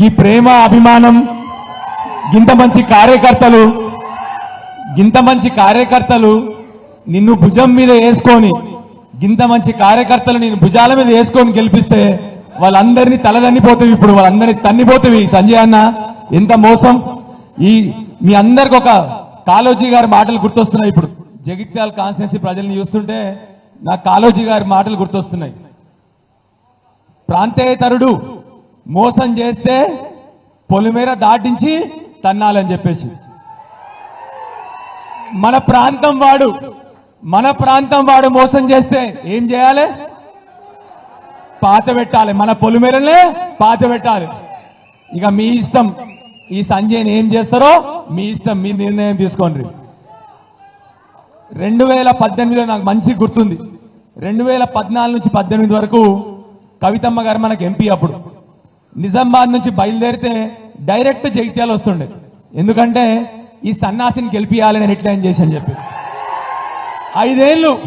ఈ ప్రేమ అభిమానం గింత మంచి కార్యకర్తలు గింత మంచి కార్యకర్తలు నిన్ను భుజం మీద వేసుకొని గింత మంచి కార్యకర్తలు నేను భుజాల మీద వేసుకొని గెలిపిస్తే వాళ్ళందరినీ తలదన్నిపోతుంది ఇప్పుడు వాళ్ళందరినీ తన్నిపోతావి. సంజయ్ అన్న ఎంత మోసం. ఈ మీ అందరికి ఒక కాలోజీ గారి మాటలు గుర్తొస్తున్నాయి ఇప్పుడు. జగిత్యాల కాన్స్టిట్యున్సీ ప్రజల్ని చూస్తుంటే నా కాలోజీ గారి మాటలు గుర్తొస్తున్నాయి. ప్రాంతేతరుడు మోసం చేస్తే పొలిమేర దాటించి తన్నాలని చెప్పేసి. మన ప్రాంతం వాడు మన ప్రాంతం వాడు మోసం చేస్తే ఏం చేయాలి? పాత పెట్టాలి మన పొలిమేరలే పాత పెట్టాలి ఇక మీ ఇష్టం ఈ సంజయ్ని ఏం చేస్తారో మీ ఇష్టం మీ నిర్ణయం తీసుకోండి. రెండు వేల పద్దెనిమిదిలో నాకు మంచి గుర్తుంది. రెండు వేల పద్నాలుగు నుంచి పద్దెనిమిది వరకు కవితమ్మ గారు మనకు ఎంపీ అప్పుడు. నిజామాబాద్ నుంచి బయలుదేరితే డైరెక్ట్ జైత్యాలు వస్తుండే. ఎందుకంటే ఈ సన్నాసిని గెలిపియాలి నేను ఎట్లా ఏం చేశాను చెప్పి. ఐదేళ్ళు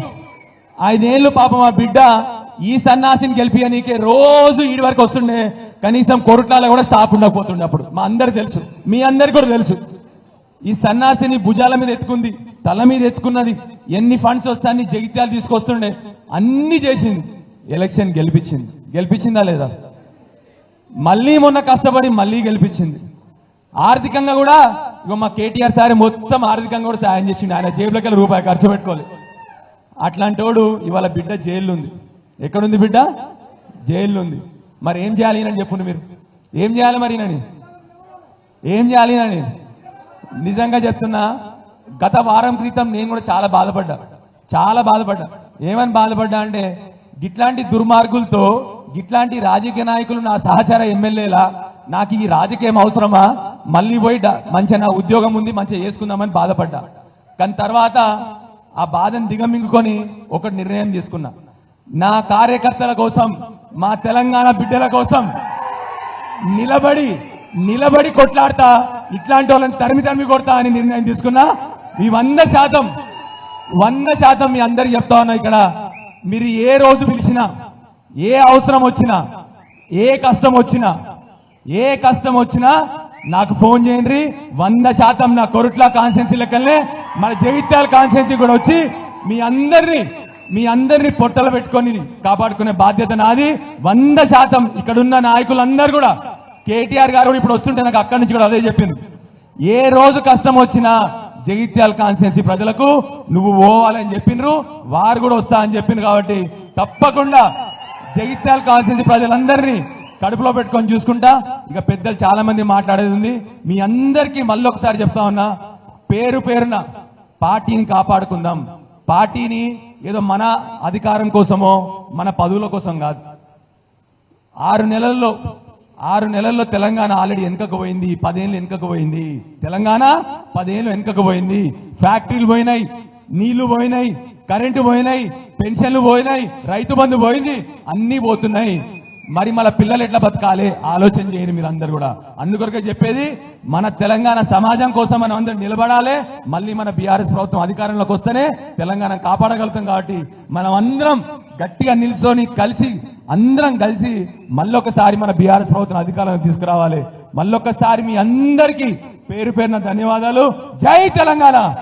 ఐదేళ్ళు పాపం ఆ బిడ్డ ఈ సన్నాసిని గెలిపియనీకే రోజు ఈడి వరకు వస్తుండే. కనీసం కొరటాల కూడా స్టాప్ ఉండకపోతుండే అప్పుడు. మా అందరికి తెలుసు. మీ అందరికి కూడా తెలుసు. ఈ సన్నాసిని భుజాల మీద ఎత్తుకుంది తల మీద ఎత్తుకున్నది. ఎన్ని ఫండ్స్ వస్తాయని జగిత్యాలు తీసుకొస్తుండే. అన్ని చేసింది. ఎలక్షన్ గెలిపించింది. గెలిపించిందా లేదా? మళ్ళీ మొన్న కష్టపడి మళ్ళీ గెలిపించింది. ఆర్థికంగా కూడా ఇగో మా కేటీఆర్ సార్ మొత్తం ఆర్థికంగా కూడా సాయం చేసిండు. ఆయన జేబులకి రూపాయి ఖర్చు పెట్టుకోవాలి. అట్లాంటి వాడు ఇవాళ బిడ్డ జైల్లో ఉంది ఎక్కడుంది బిడ్డ? జైల్లో ఉంది మరి ఏం చేయాలి అని చెప్పండి మీరు? ఏం చేయాలి మరి నని ఏం చేయాలి నని నిజంగా చెప్తున్నా గత వారం క్రితం నేను కూడా చాలా బాధపడ్డా. చాలా బాధపడ్డా. ఏమని బాధపడ్డా అంటే ఇట్లాంటి దుర్మార్గులతో ఇట్లాంటి రాజకీయ నాయకులు నా సహచర ఎమ్మెల్యేలా నాకు ఈ రాజకీయం అవసరమా? మళ్ళీ పోయి మంచిగా నా ఉద్యోగం ఉంది మంచిగా చేసుకుందామని బాధపడ్డా. కానీ తర్వాత ఆ బాధను దిగమింగుకొని ఒక నిర్ణయం తీసుకున్నా. నా కార్యకర్తల కోసం మా తెలంగాణ బిడ్డల కోసం నిలబడి నిలబడి కొట్లాడతా ఇట్లాంటి వాళ్ళని తరిమి తరిమి కొడతా అని నిర్ణయం తీసుకున్నా. ఈ వంద శాతం వంద శాతం మీ అందరికి చెప్తా ఉన్నా ఇక్కడ. మీరు ఏ రోజు పిలిచినా ఏ అవసరం వచ్చినా ఏ కష్టం వచ్చినా ఏ కష్టం వచ్చినా నాకు ఫోన్ చేయండి. వంద శాతం నా కొరుట్ల కాన్స్టిట్యున్సీ లెక్కలనే మన జగిత్యాల కాన్స్టిట్యున్సీ కూడా వచ్చి మీ అందరినీ మీ అందరినీ పొట్టలు పెట్టుకొని కాపాడుకునే బాధ్యత నాది. వంద శాతం ఇక్కడున్న నాయకులందరూ కూడా కేటీఆర్ గారు కూడా ఇప్పుడు వస్తుంటే నాకు అక్కడి నుంచి కూడా అదే చెప్పింది. ఏ రోజు కష్టం వచ్చినా జగిత్యాల కాన్స్టిట్యున్సీ ప్రజలకు నువ్వు పోవాలని చెప్పిండ్రు వారు కూడా వస్తా అని చెప్పింది కాబట్టి తప్పకుండా జగిత్యాలు కావాల్సింది ప్రజలందరినీ కడుపులో పెట్టుకొని చూసుకుంటా. ఇక పెద్దలు చాలా మంది మాట్లాడేది ఉంది. మీ అందరికీ మళ్ళీ ఒకసారి చెప్తా ఉన్నా పేరు పేరున పార్టీని కాపాడుకుందాం. పార్టీని ఏదో మన అధికారం కోసమో మన పదవుల కోసం కాదు. ఆరు నెలల్లో ఆరు నెలల్లో తెలంగాణ ఆల్రెడీ వెనుకకు పోయింది. పదేళ్ళు వెనుకకు పోయింది. తెలంగాణ పదేళ్ళు వెనుకకు పోయింది. ఫ్యాక్టరీలు పోయినాయి నీళ్ళు పోయినాయి. కరెంటు పోయినాయి పెన్షన్లు పోయినాయి రైతు బంధు పోయింది అన్ని పోతున్నాయి. మరి మన పిల్లలు ఎట్లా బతకాలి? ఆలోచన చేయండి మీరు అందరు కూడా. అందుకొరకే చెప్పేది మన తెలంగాణ సమాజం కోసం మనం అందరం నిలబడాలి. మళ్ళీ మన బీఆర్ఎస్ ప్రభుత్వం అధికారంలోకి వస్తేనే తెలంగాణ కాపాడగలుగుతాం కాబట్టి మనం అందరం గట్టిగా నిల్చొని కలిసి అందరం కలిసి మళ్ళొకసారి మన బీఆర్ఎస్ ప్రభుత్వం అధికారంలో తీసుకురావాలి. మళ్ళొకసారి మీ అందరికీ పేరు పేరున ధన్యవాదాలు. జై తెలంగాణ!